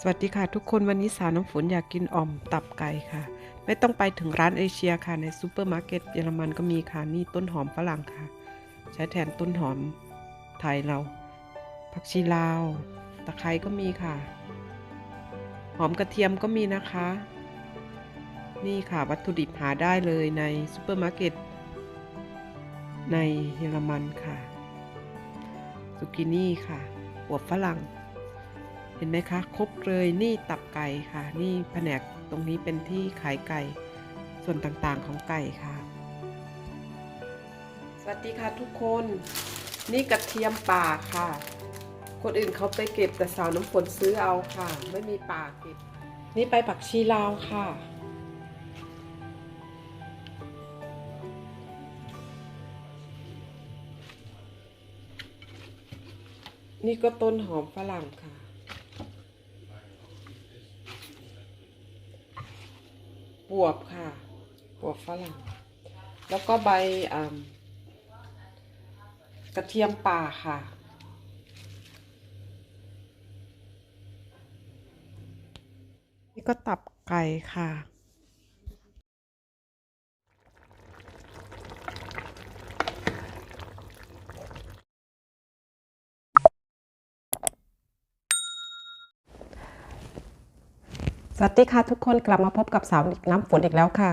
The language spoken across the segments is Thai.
สวัสดีค่ะทุกคนวันนี้สาวน้ำฝนอยากกินอ่อมตับไก่ค่ะ ไม่ต้องไปถึงร้านเอเชียค่ะในซูเปอร์มาร์เก็ตเยอรมันก็มีค่ะนี่ต้นหอมฝรั่งค่ะ ใช้แทนต้นหอมไทยเรา ผักชีลาว ตะไคร้ก็มีค่ะ หอมกระเทียมก็มีนะคะ นี่ค่ะวัตถุดิบหาได้เลยในซูเปอร์มาร์เก็ตในเยอรมันค่ะซุกินี่ค่ะหัวฝรั่ง เห็นไหมคะ ครบเลยนี่ตับไก่ค่ะ นี่แผนกตรงนี้เป็นที่ขายไก่ ส่วนต่างๆของไก่ค่ะ สวัสดีค่ะทุกคน นี่กระเทียมป่าค่ะ คนอื่นเขาไปเก็บแต่สาวน้ำฝนซื้อเอาค่ะ ไม่มีป่าเก็บ นี่ไปผักชีลาวค่ะนี่ก็ต้นหอมฝรั่งค่ะ บวบค่ะบวบฝรั่ง แล้วก็ใบกระเทียมป่าค่ะ นี่ก็ตับไก่ค่ะ สวัสดีค่ะทุกคนกลับมาพบกับสาวน้ำฝนอีกแล้วค่ะ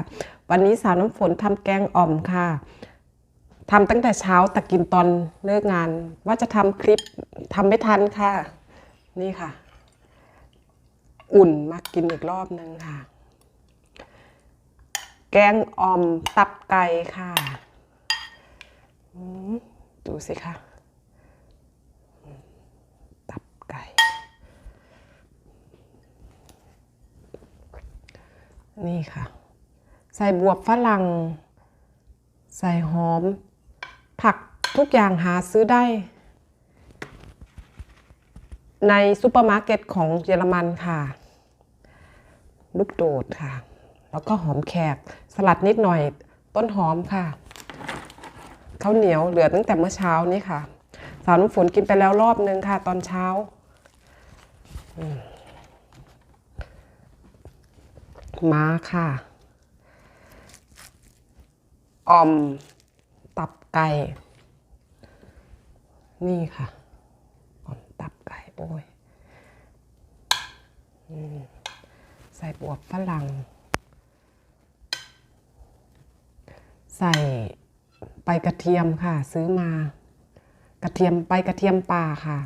วันนี้สาวน้ำฝนทำแกงอ่อมค่ะทำตั้งแต่เช้าแต่กินตอนเลิกงาน ว่าจะทำคลิปทำไม่ทันค่ะ นี่ค่ะ อุ่นมากินอีกรอบนึงค่ะ แกงอ่อมตับไก่ค่ะดูสิค่ะตับไก่ นี่ค่ะ ใส่บวบฝรั่ง ใส่หอม ผักทุกอย่างหาซื้อได้ ในซูเปอร์มาร์เก็ตของเยอรมันค่ะ ลูกโดดค่ะ แล้วก็หอมแขกสลัดนิดหน่อยต้นหอมค่ะข้าวเหนียวเหลือตั้งแต่เมื่อเช้านี้ค่ะ สาวน้ำฝนกินไปแล้วรอบนึงค่ะ ตอนเช้าม มาค่ะออม ตับไก่ นี่ค่ะออมตับไก่โอ้ยอใส่บวบฝรั่ง ใส่ใบกระเทียมค่ะ ซื้อมา กระเทียมใบกระเทียมป่าค่ะ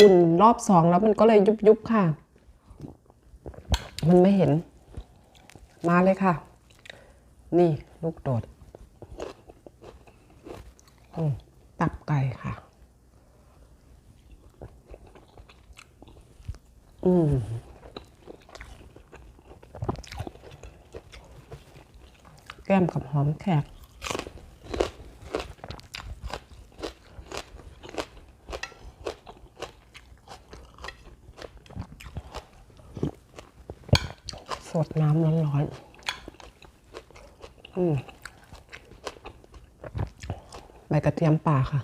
อุ่นรอบสองแล้วมันก็เลยยุบๆค่ะ มันไม่เห็น มาเลยค่ะ นี่ลูกโดดตับไก่ค่ะ อืมแก้มกับหอมแขก สดน้ำร้อนๆอืม ใบกระเทียมป่าค่ะ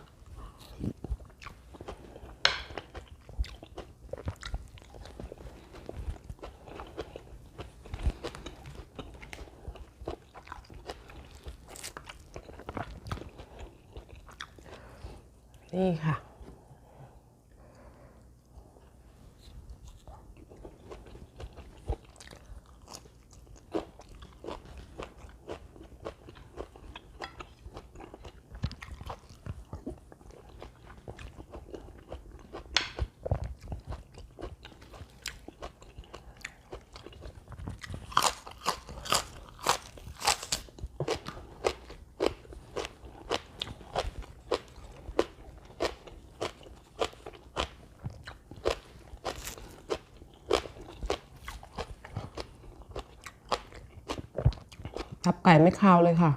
ก่ไม่คาวเลยค่ะ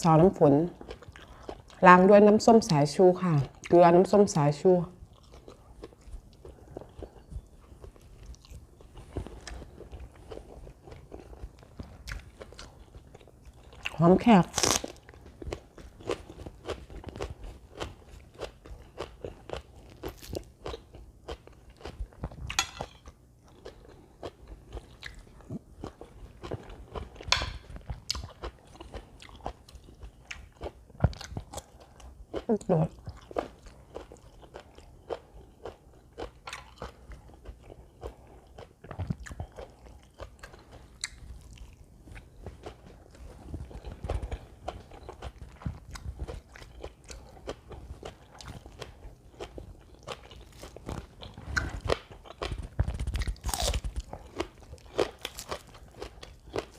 ซอสน้ำฝนล้างด้วยน้ำส้มสายชูค่ะ เกลือน้ำส้มสายชู หอมแขก ลูกโดด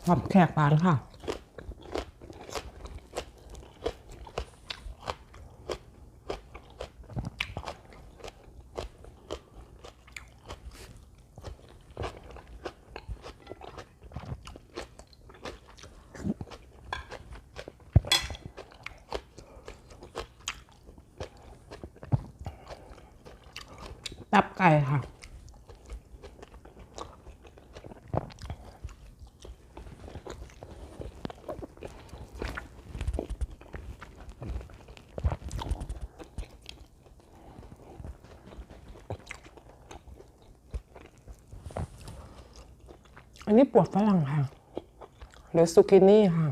หอมแขกหวานค่ะ ตับไก่ค่ะ อันนี้ปวดฝรั่งค่ะ หรือซูกินี่ค่ะ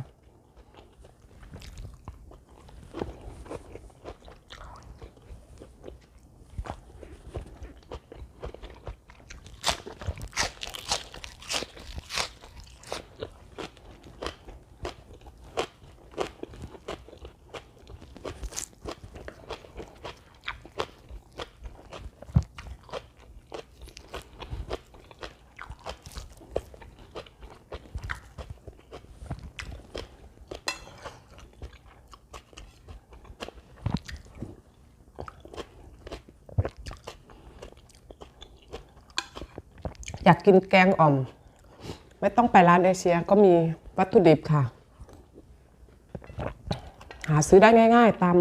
อยากกินแกงอ่อม ไม่ต้องไปร้านเอเชียก็มีวัตถุดิบค่ะ หาซื้อได้ง่าย ๆ ตาม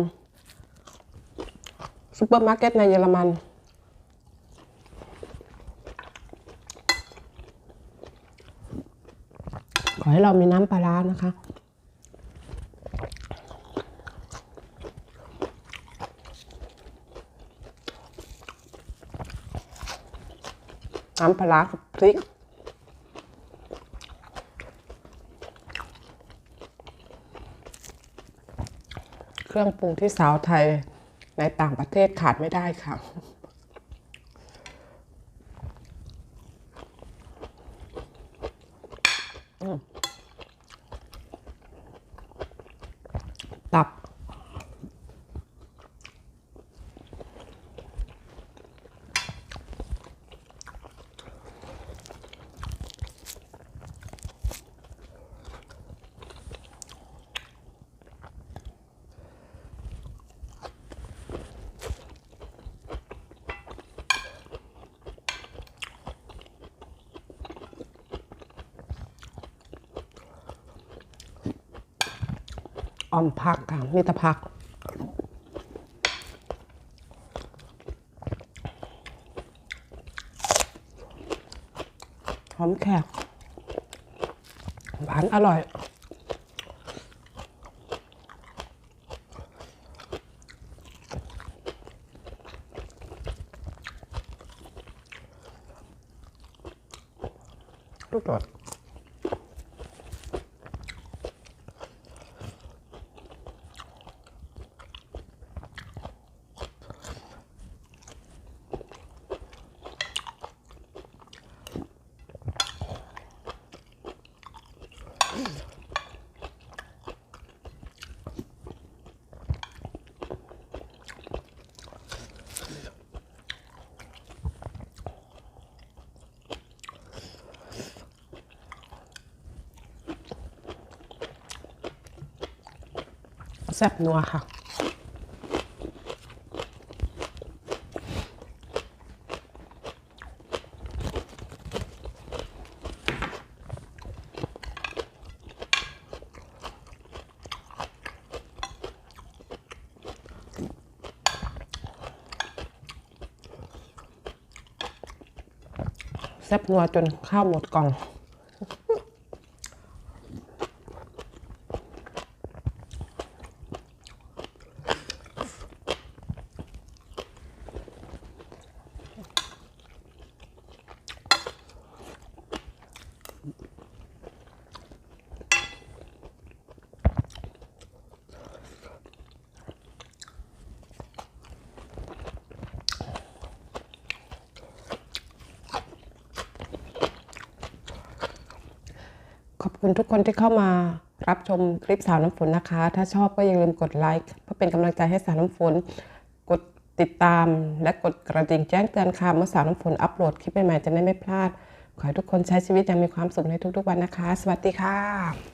ซูเปอร์มาร์เก็ตในเยอรมัน ขอให้เรามีน้ำปลาร้านะคะ น้ำปลาร้ากับพริก เครื่องปรุงที่สาวไทยในต่างประเทศขาดไม่ได้ค่ะ อืมตับ ออมผักค่ะมีแต่ผัก หอมแขก หวานอร่อยลูก แซ่บนัวค่ะแซ่บนัวจนข้าวหมดกล่อง อ ขอบคุณทุกคนที่เข้ามารับชมคลิปสาวน้ำฝนนะคะ ถ้าชอบก็อย่าลืมกดไลค์เพื่อเป็นกำลังใจให้สาวน้ำฝน กดติดตาม และกดกระดิ่งแจ้งเตือนค่ะเมื่อสาวน้ำฝนอัปโหลดคลิปใหม่ๆจะได้ไม่พลาด ขอให้ทุกคนใช้ชีวิตอย่างมีความสุขในทุกๆวันนะคะ สวัสดีค่ะ